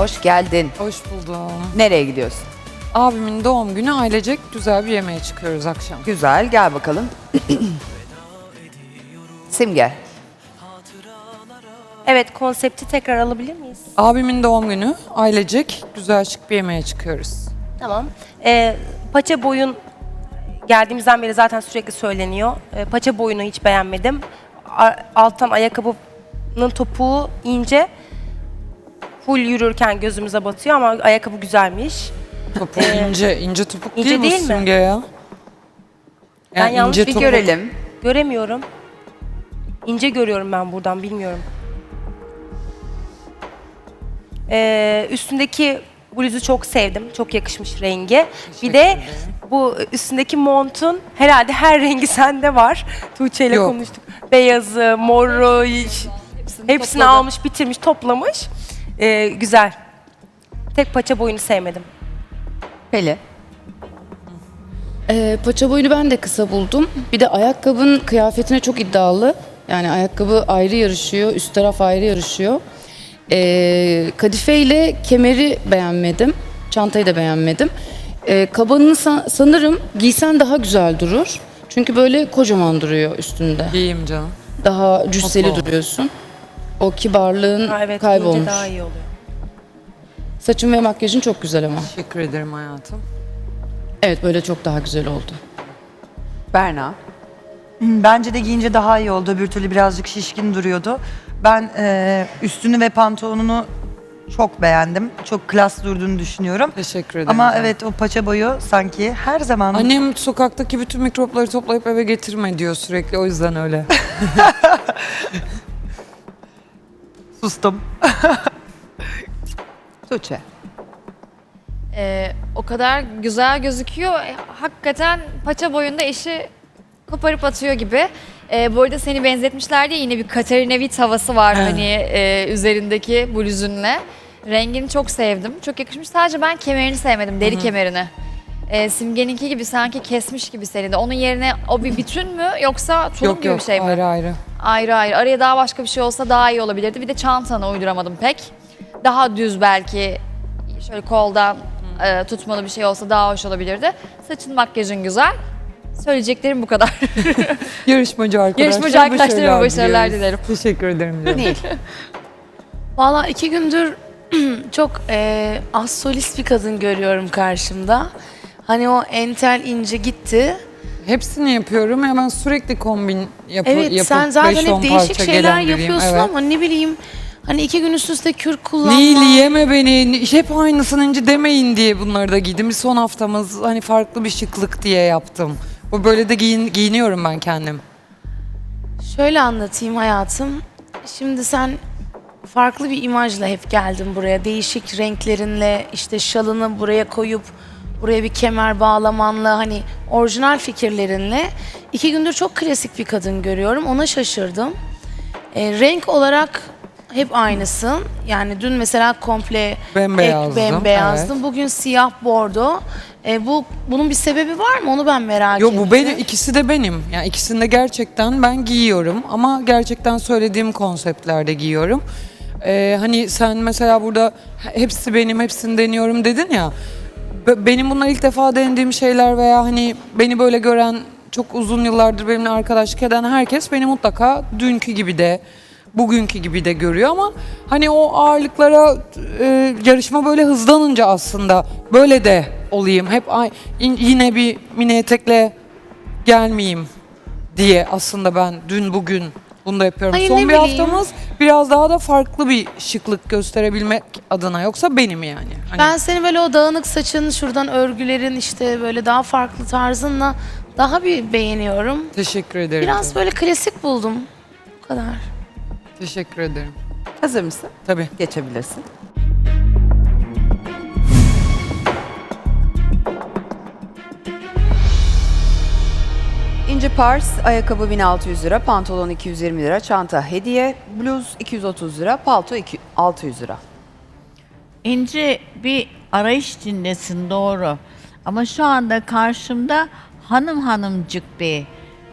hoş geldin. Hoş buldum. Nereye gidiyorsun? Abimin doğum günü ailecek güzel bir yemeğe çıkıyoruz akşam. Güzel, gel bakalım. Simge, Evet konsepti tekrar alabilir miyiz? Abimin doğum günü ailecek güzel şık bir yemeğe çıkıyoruz. Tamam. Ee, paça boyun geldiğimizden beri zaten sürekli söyleniyor. Ee, paça boyunu hiç beğenmedim. A- alttan ayakkabının topuğu ince. Full yürürken gözümüze batıyor ama ayakkabı güzelmiş. Topu ince, ince topuk İnce değil mi? Simge ya. Ben yanlış ince bir topuk- görelim. Göremiyorum. İnce görüyorum ben buradan bilmiyorum. Ee, üstündeki bluzu çok sevdim. Çok yakışmış rengi. Bir de bu üstündeki montun herhalde her rengi sende var. Tuğçe ile Yok. konuştuk. Beyazı, moru, iş- hepsini topladı. almış, bitirmiş, toplamış. Ee, güzel. Tek paça boyunu sevmedim. Peli. Ee, paça boyunu ben de kısa buldum. Bir de ayakkabın kıyafetine çok iddialı. Yani ayakkabı ayrı yarışıyor, üst taraf ayrı yarışıyor. Ee, kadife ile kemeri beğenmedim. Çantayı da beğenmedim. Ee, kabanını sa- sanırım giysen daha güzel durur. Çünkü böyle kocaman duruyor üstünde. İyiyim canım. Daha cüsseli Mutlu duruyorsun. O kibarlığın Ha, evet, kaybolmuş. giyince daha iyi oluyor. Saçın ve makyajın çok güzel ama. Teşekkür ederim hayatım. Evet böyle çok daha güzel oldu. Berna. Bence de giyince daha iyi oldu. Öbür türlü birazcık şişkin duruyordu. Ben e, üstünü ve pantolonunu çok beğendim. Çok klas durduğunu düşünüyorum. Teşekkür ederim. Ama canım. evet o paça boyu sanki her zaman Annem sokaktaki bütün mikropları toplayıp eve getirme diyor sürekli o yüzden öyle. sustum. Tuğçe. Ee, o kadar güzel gözüküyor. E, Hakikaten paça boyunda eşi koparıp atıyor gibi. Ee, bu arada seni benzetmişler diye yine bir Katarina Witt havası var hani e, üzerindeki bluzunla. Rengini çok sevdim. Çok yakışmış. Sadece ben kemerini sevmedim. Deri kemerini. Ee, Simge'ninki gibi sanki kesmiş gibi seni de. Onun yerine o bir bütün mü yoksa tulum yok gibi yok bir şey mi? ayrı ayrı. Ayrı ayrı. Araya daha başka bir şey olsa daha iyi olabilirdi. Bir de çantanı uyduramadım pek. Daha düz belki şöyle koldan e, tutmalı bir şey olsa daha hoş olabilirdi. Saçın makyajın güzel. Söyleyeceklerim bu kadar. Yarışmacı arkadaşlar. Yarışmacı arkadaşlarıma başarılar diliyoruz. dilerim. Teşekkür ederim canım. Nil. Valla iki gündür çok eee az solist bir kadın görüyorum karşımda. Hani o entel ince gitti. Hepsini yapıyorum ya ben sürekli kombin yap Evet yapıp sen zaten 5-10 hep değişik şeyler yapıyorsun Evet. ama ne bileyim hani iki gün üst üste kürk kullanma. Nil yeme beni. Hep aynısını ince demeyin diye bunları da giydim. Bir son haftamız hani farklı bir şıklık diye yaptım. Bu böyle de giyin, giyiniyorum ben kendim. Şöyle anlatayım hayatım. Şimdi sen farklı bir imajla hep geldin buraya. Değişik renklerinle işte şalını buraya koyup buraya bir kemer bağlamanla hani orijinal fikirlerinle iki gündür çok klasik bir kadın görüyorum. Ona şaşırdım. E, renk olarak hep aynısın. Yani dün mesela komple Bembeyazdım, ek bembeyazdım. Bugün siyah bordo. E, bu bunun bir sebebi var mı? Onu ben merak Yo ettim. bu benim ikisi de benim. Yani ikisini de gerçekten ben giyiyorum ama gerçekten söylediğim konseptlerde giyiyorum. Ee, hani sen mesela burada hepsi benim, hepsini deniyorum dedin ya. Be- Benim bunlar ilk defa denediğim şeyler veya hani beni böyle gören çok uzun yıllardır benimle arkadaşlık eden herkes beni mutlaka dünkü gibi de bugünkü gibi de görüyor ama hani o ağırlıklara e, yarışma böyle hızlanınca aslında böyle de olayım. Hep ay, in- yine bir mini etekle gelmeyeyim diye aslında ben dün bugün bunu da yapıyorum. Ay, Son ne bir bileyim. haftamız biraz daha da farklı bir şıklık gösterebilmek adına yoksa benim yani. Hani Ben seni böyle o dağınık saçın, şuradan örgülerin işte böyle daha farklı tarzınla daha bir beğeniyorum. teşekkür ederim. Biraz böyle klasik buldum. Bu kadar. Teşekkür ederim. Hazır mısın? Tabii. Geçebilirsin. İnci pars, ayakkabı 1600 lira, pantolon 220 lira, çanta hediye, bluz 230 lira, palto 2 600 lira. İnce bir arayış içindesin doğru. Ama şu anda karşımda hanım hanımcık bir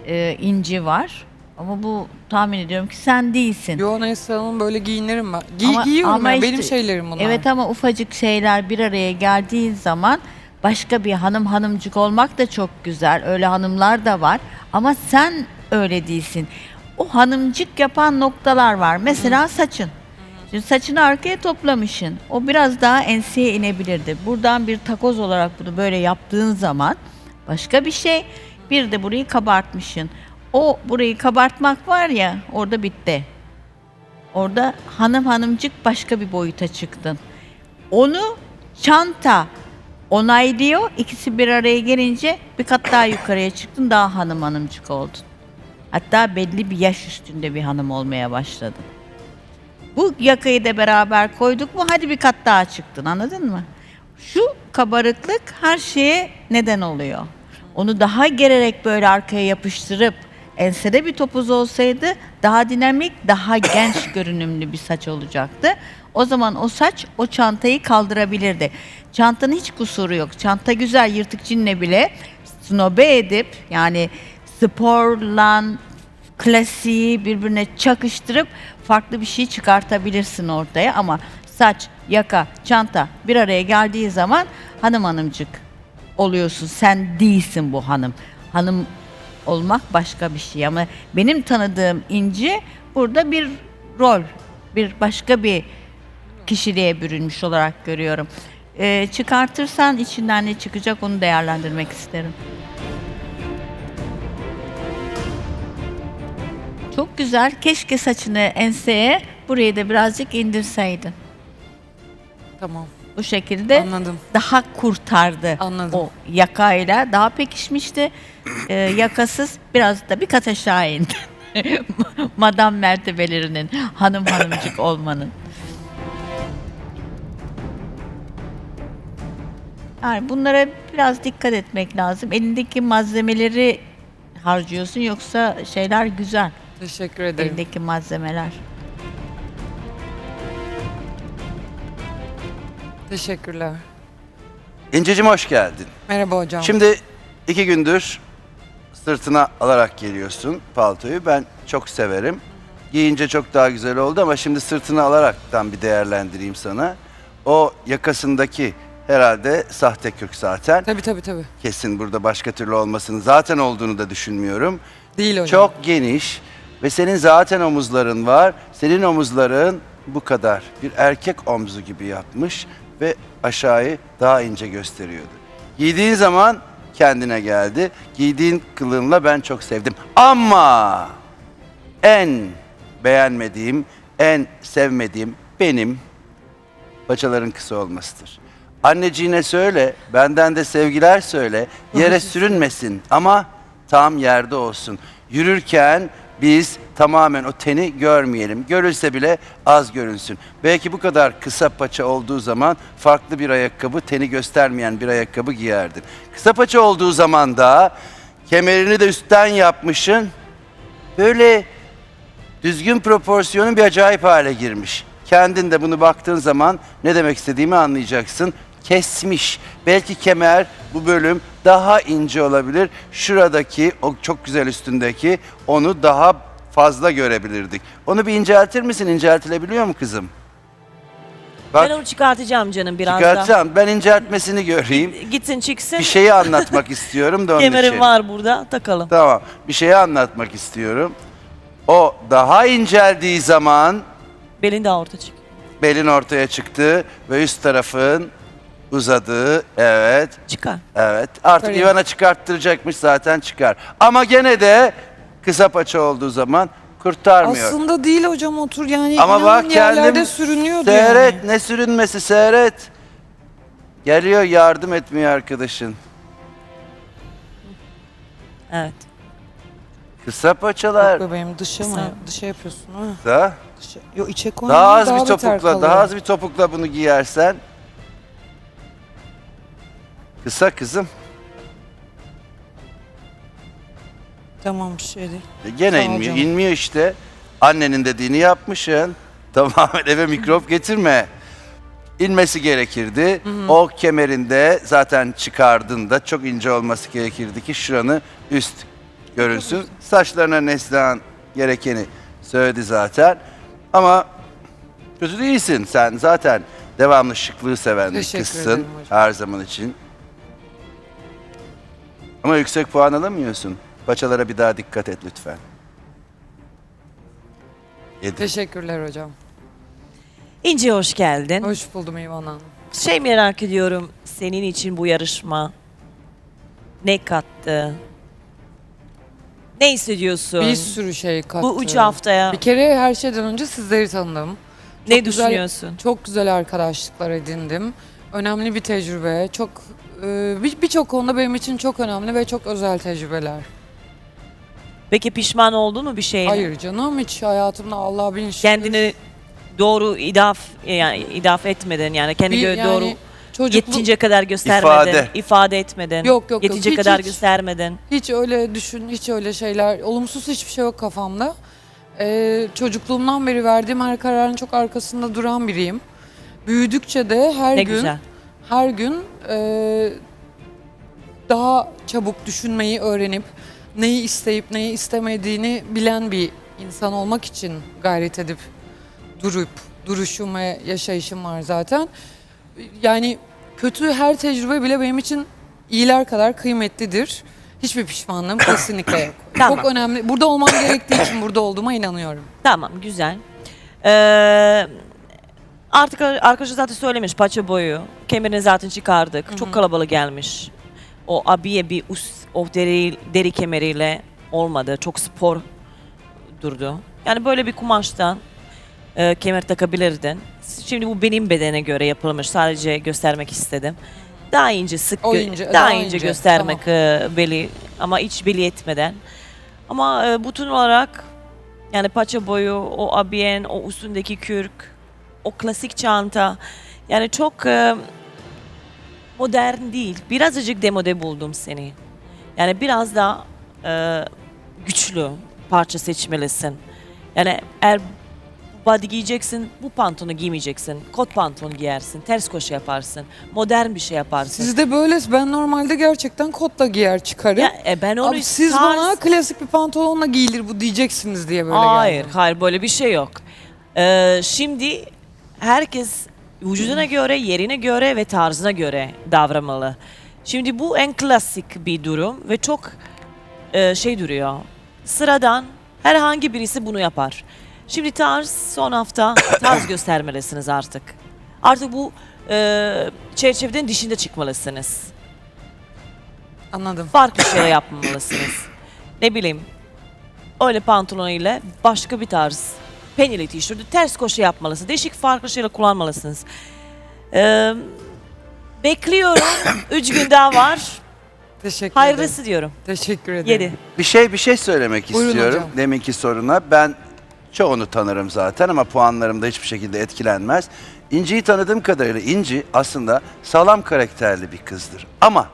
e, inci var. Ama bu tahmin ediyorum ki sen değilsin. Yo Neslihan Hanım böyle giyinirim ben. Giy, Ama- giyiyorum ama ya, işte- benim şeylerim bunlar. Evet ama ufacık şeyler bir araya geldiği zaman başka bir hanım hanımcık olmak da çok güzel. Öyle hanımlar da var ama sen öyle değilsin. O hanımcık yapan noktalar var. Mesela saçın. Şimdi saçını arkaya toplamışsın. O biraz daha enseye inebilirdi. Buradan bir takoz olarak bunu böyle yaptığın zaman başka bir şey. Bir de burayı kabartmışsın. O burayı kabartmak var ya orada bitti. Orada hanım hanımcık başka bir boyuta çıktın. Onu çanta onaylıyor. İkisi bir araya gelince bir kat daha yukarıya çıktın. Daha hanım hanımcık oldun. Hatta belli bir yaş üstünde bir hanım olmaya başladın. Bu yakayı da beraber koyduk mu hadi bir kat daha çıktın anladın mı? Şu kabarıklık her şeye neden oluyor. Onu daha gererek böyle arkaya yapıştırıp ensede bir topuz olsaydı daha dinamik, daha genç görünümlü bir saç olacaktı. O zaman o saç o çantayı kaldırabilirdi. Çantanın hiç kusuru yok. Çanta güzel yırtık cinle bile snobe edip yani sporla klasiği birbirine çakıştırıp farklı bir şey çıkartabilirsin ortaya ama saç, yaka, çanta bir araya geldiği zaman hanım hanımcık oluyorsun. Sen değilsin bu hanım. Hanım olmak başka bir şey ama benim tanıdığım İnci burada bir rol, bir başka bir kişiliğe bürünmüş olarak görüyorum. Ee, çıkartırsan içinden ne çıkacak onu değerlendirmek isterim. Çok güzel. Keşke saçını enseye burayı da birazcık indirseydin. Tamam. Bu şekilde Anladım. daha kurtardı. Anladım. O yakayla daha pekişmişti. Ee, yakasız biraz da bir kat aşağı indi. Madam mertebelerinin hanım hanımcık olmanın. Yani bunlara biraz dikkat etmek lazım. Elindeki malzemeleri harcıyorsun yoksa şeyler güzel. Teşekkür ederim. Elindeki malzemeler. Teşekkürler. İnceciğim hoş geldin. Merhaba hocam. Şimdi iki gündür sırtına alarak geliyorsun paltoyu. Ben çok severim. Giyince çok daha güzel oldu ama şimdi sırtına alaraktan bir değerlendireyim sana. O yakasındaki herhalde sahte kök zaten. Tabii tabii tabii. Kesin burada başka türlü olmasının zaten olduğunu da düşünmüyorum. Değil hocam. Çok geniş ve senin zaten omuzların var. Senin omuzların bu kadar. Bir erkek omzu gibi yapmış ve aşağıyı daha ince gösteriyordu. Giydiğin zaman kendine geldi. Giydiğin kılığınla ben çok sevdim. Ama en beğenmediğim, en sevmediğim benim paçaların kısa olmasıdır. Anneciğine söyle, benden de sevgiler söyle. Yere sürünmesin ama tam yerde olsun. Yürürken biz tamamen o teni görmeyelim. Görülse bile az görünsün. Belki bu kadar kısa paça olduğu zaman farklı bir ayakkabı, teni göstermeyen bir ayakkabı giyerdin. Kısa paça olduğu zaman da kemerini de üstten yapmışsın. Böyle düzgün proporsiyonun bir acayip hale girmiş. Kendin de bunu baktığın zaman ne demek istediğimi anlayacaksın. Kesmiş. Belki kemer bu bölüm daha ince olabilir. Şuradaki o çok güzel üstündeki onu daha fazla görebilirdik. Onu bir inceltir misin? İnceltilebiliyor mu kızım? Bak Ben onu çıkartacağım canım biraz da. çıkartacağım. Ben inceltmesini göreyim. Gitsin çıksın. Bir şeyi anlatmak istiyorum da onun Kemerim için. var burada takalım. Tamam. Bir şeyi anlatmak istiyorum. O daha inceldiği zaman Belin de orta çık. belin ortaya çıktı ve üst tarafın uzadığı. Evet. Çıkar. Evet. Artık Öyle. Ivana çıkarttıracakmış zaten çıkar. Ama gene de kısa paça olduğu zaman kurtarmıyor. Aslında değil hocam otur yani Ama bak yerlerde kendim sürünüyordu seyret yani. ne sürünmesi seyret. Geliyor yardım etmiyor arkadaşın. Evet. Kısa paçalar. Bak bebeğim dışa mı? Dışa yapıyorsun ha? Kısa. Dışa. Yo içe koy. Daha az bir beter topukla, kalıyor. daha az bir topukla bunu giyersen. Kısa kızım. Tamam bir şey değil. E Gene ol inmiyor. canım. İnmiyor işte. Annenin dediğini yapmışsın. Tamamen eve mikrop getirme. İnmesi gerekirdi. O kemerinde zaten çıkardın da çok ince olması gerekirdi ki şuranı üst görünsün. Saçlarına Neslihan gerekeni söyledi zaten. Ama kötü değilsin. Sen zaten devamlı şıklığı seven bir Teşekkür kızsın ederim hocam. her zaman için. Ama yüksek puan alamıyorsun. Paçalara bir daha dikkat et lütfen. Yedi. Teşekkürler hocam. İnci hoş geldin. Hoş buldum İvan Hanım. Şey merak ediyorum senin için bu yarışma ne kattı? Ne hissediyorsun? Bir sürü şey kattı. bu üç haftaya Bir kere her şeyden önce sizleri tanıdım. ne güzel- düşünüyorsun? Çok güzel arkadaşlıklar edindim. Önemli bir tecrübe. Çok e, bir- birçok konuda benim için çok önemli ve çok özel tecrübeler. Peki pişman oldun mu bir şeyle? Hayır canım hiç hayatımda Allah bin şükür. Kendini doğru idaf yani idaf etmeden yani kendi Bir- gö- yani doğru çocuklu- yetince kadar göstermeden, İfade. ifade etmeden, Yok, yok, yok. yetince Hiç, kadar hiç. göstermeden. Hiç öyle düşün, hiç öyle şeyler, olumsuz hiçbir şey yok kafamda. Ee, çocukluğumdan beri verdiğim her kararın çok arkasında duran biriyim. Büyüdükçe de her Ne gün, güzel. Her gün e, daha çabuk düşünmeyi öğrenip neyi isteyip neyi istemediğini bilen bir insan olmak için gayret edip durup duruşum ve yaşayışım var zaten. Yani kötü her tecrübe bile benim için iyiler kadar kıymetlidir. Hiçbir pişmanlığım kesinlikle yok. Tamam. Çok önemli. Burada olmam gerektiği için burada olduğuma inanıyorum. Tamam güzel. Ee, artık arkadaşı zaten söylemiş paça boyu. Kemerini zaten çıkardık. Çok kalabalık gelmiş. O abiye bir üst, o deri, deri kemeriyle olmadı. Çok spor durdu. Yani böyle bir kumaştan e, kemer takabilirdin. Şimdi bu benim bedene göre yapılmış. Sadece göstermek istedim. Daha ince sık O gö- ince, daha, daha ince, ince, göstermek e, beli ama hiç beli etmeden. Ama e, bütün olarak yani paça boyu, o abiyen, o üstündeki kürk, o klasik çanta. Yani çok e, modern değil. Birazcık demode buldum seni. Yani biraz daha e, güçlü parça seçmelisin. Yani eğer body giyeceksin, bu pantolonu giymeyeceksin. Kot pantolon giyersin, ters koşu yaparsın, modern bir şey yaparsın. Siz de böyle, ben normalde gerçekten kotla giyer çıkarım. ya, e, ben onu Abi siz tarz- bana klasik bir pantolonla giyilir bu diyeceksiniz diye böyle hayır, geldim. hayır böyle bir şey yok. Ee, şimdi herkes vücuduna göre, yerine göre ve tarzına göre davranmalı. Şimdi bu en klasik bir durum ve çok e, şey duruyor. Sıradan herhangi birisi bunu yapar. Şimdi tarz son hafta tarz göstermelisiniz artık. Artık bu e, çerçeveden dışında çıkmalısınız. Anladım. farklı şeyler yapmamalısınız. Ne bileyim, öyle pantolon ile başka bir tarz penili tişörtü ters koşu yapmalısınız. Değişik farklı şeyler kullanmalısınız. Ee, bekliyorum. Üç gün daha var. Teşekkür Hayırlısı ederim. diyorum. Teşekkür ederim. Yedi. Bir şey bir şey söylemek Buyurun istiyorum hocam. deminki soruna. Ben çoğunu tanırım zaten ama puanlarım da hiçbir şekilde etkilenmez. İnci'yi tanıdığım kadarıyla İnci aslında sağlam karakterli bir kızdır. Ama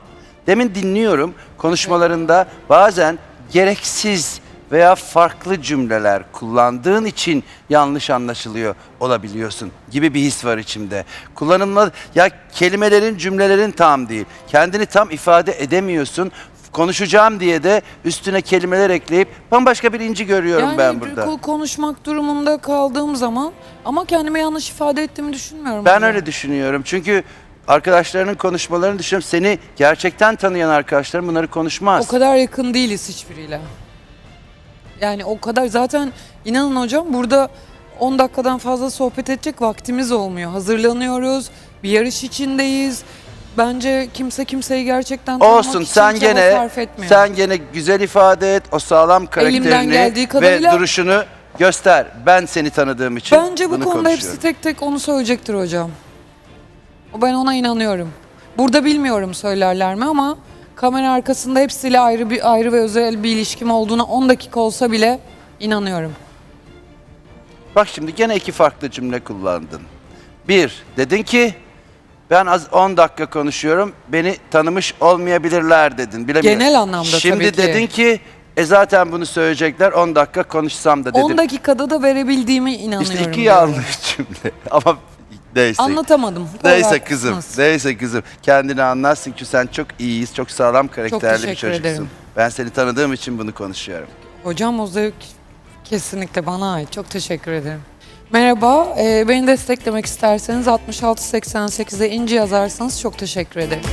demin dinliyorum konuşmalarında bazen gereksiz veya farklı cümleler kullandığın için yanlış anlaşılıyor olabiliyorsun gibi bir his var içimde. Kullanımla ya kelimelerin cümlelerin tam değil. Kendini tam ifade edemiyorsun. Konuşacağım diye de üstüne kelimeler ekleyip bambaşka bir inci görüyorum yani ben burada. ko- konuşmak durumunda kaldığım zaman ama kendime yanlış ifade ettiğimi düşünmüyorum. Ben hocam. öyle düşünüyorum. Çünkü arkadaşlarının konuşmalarını düşünüyorum. Seni gerçekten tanıyan arkadaşlarım bunları konuşmaz. O kadar yakın değiliz hiçbiriyle. Yani o kadar zaten inanın hocam burada 10 dakikadan fazla sohbet edecek vaktimiz olmuyor. Hazırlanıyoruz, bir yarış içindeyiz. Bence kimse kimseyi gerçekten tanımak Olsun için sen çaba gene sarf etmiyor. sen gene güzel ifade et. O sağlam karakterini kadarıyla- ve duruşunu göster. Ben seni tanıdığım için Bence bu bunu konuda konuşuyorum. hepsi tek tek onu söyleyecektir hocam. O Ben ona inanıyorum. Burada bilmiyorum söylerler mi ama kamera arkasında hepsiyle ayrı bir ayrı ve özel bir ilişkim olduğuna 10 dakika olsa bile inanıyorum. Bak şimdi gene iki farklı cümle kullandın. Bir, dedin ki ben az 10 dakika konuşuyorum. Beni tanımış olmayabilirler dedin. Bilemiyorum. Genel anlamda Şimdi tabii ki. dedin ki e zaten bunu söyleyecekler 10 dakika konuşsam da dedin. 10 dakikada da verebildiğime inanıyorum. İşte iki yanlış cümle. Ama neyse. Anlatamadım. Neyse kızım, haklısınız. neyse kızım. Kendini anlarsın ki sen çok iyiyiz, çok sağlam karakterli bir teşekkür çocuksun. ederim. Ben seni tanıdığım için bunu konuşuyorum. Hocam o zevk Kesinlikle bana ait. Çok teşekkür ederim. Merhaba, e, beni desteklemek isterseniz 6688'e inci yazarsanız çok teşekkür ederim.